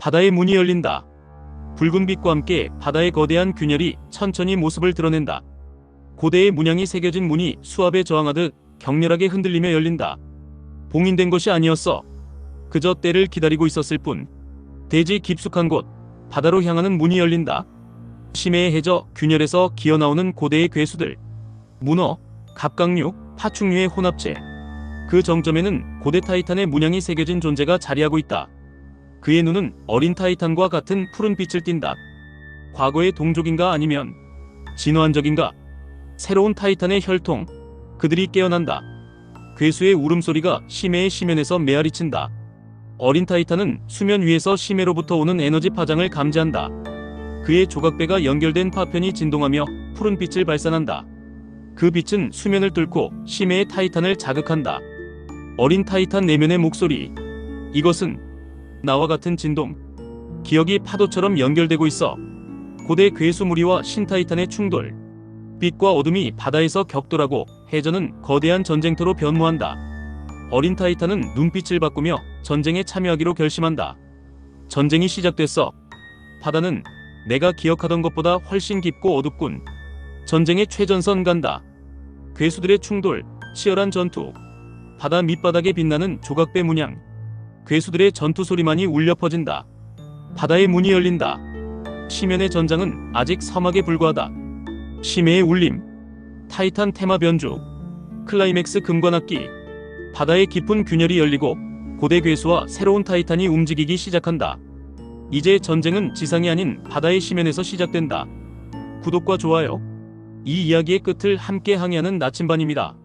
바다의 문이 열린다. 붉은 빛과 함께 바다의 거대한 균열이 천천히 모습을 드러낸다. 고대의 문양이 새겨진 문이 수압에 저항하듯 격렬하게 흔들리며 열린다. 봉인된 것이 아니었어. 그저 때를 기다리고 있었을 뿐. 대지 깊숙한 곳, 바다로 향하는 문이 열린다. 심해에 해저 균열에서 기어나오는 고대의 괴수들. 문어, 갑각류, 파충류의 혼합체. 그 정점에는 고대 타이탄의 문양이 새겨진 존재가 자리하고 있다. 그의 눈은 어린 타이탄과 같은 푸른 빛을 띈다. 과거의 동족인가 아니면 진화한 적인가? 새로운 타이탄의 혈통. 그들이 깨어난다. 괴수의 울음소리가 심해의 심연에서 메아리친다. 어린 타이탄은 수면 위에서 심해로부터 오는 에너지 파장을 감지한다. 그의 조각배가 연결된 파편이 진동하며 푸른 빛을 발산한다. 그 빛은 수면을 뚫고 심해의 타이탄을 자극한다. 어린 타이탄 내면의 목소리. 이것은 나와 같은 진동. 기억이 파도처럼 연결되고 있어. 고대 괴수 무리와 신타이탄의 충돌. 빛과 어둠이 바다에서 격돌하고 해저는 거대한 전쟁터로 변모한다. 어린 타이탄은 눈빛을 바꾸며 전쟁에 참여하기로 결심한다. 전쟁이 시작됐어. 바다는 내가 기억하던 것보다 훨씬 깊고 어둡군. 전쟁의 최전선 간다. 괴수들의 충돌, 치열한 전투. 바다 밑바닥에 빛나는 조각배 문양. 괴수들의 전투 소리만이 울려 퍼진다. 바다의 문이 열린다. 심연의 전장은 아직 서막에 불과하다. 심해의 울림. 타이탄 테마 변주. 클라이맥스 금관악기. 바다의 깊은 균열이 열리고 고대 괴수와 새로운 타이탄이 움직이기 시작한다. 이제 전쟁은 지상이 아닌 바다의 심연에서 시작된다. 구독과 좋아요. 이 이야기의 끝을 함께 항해하는 나침반입니다.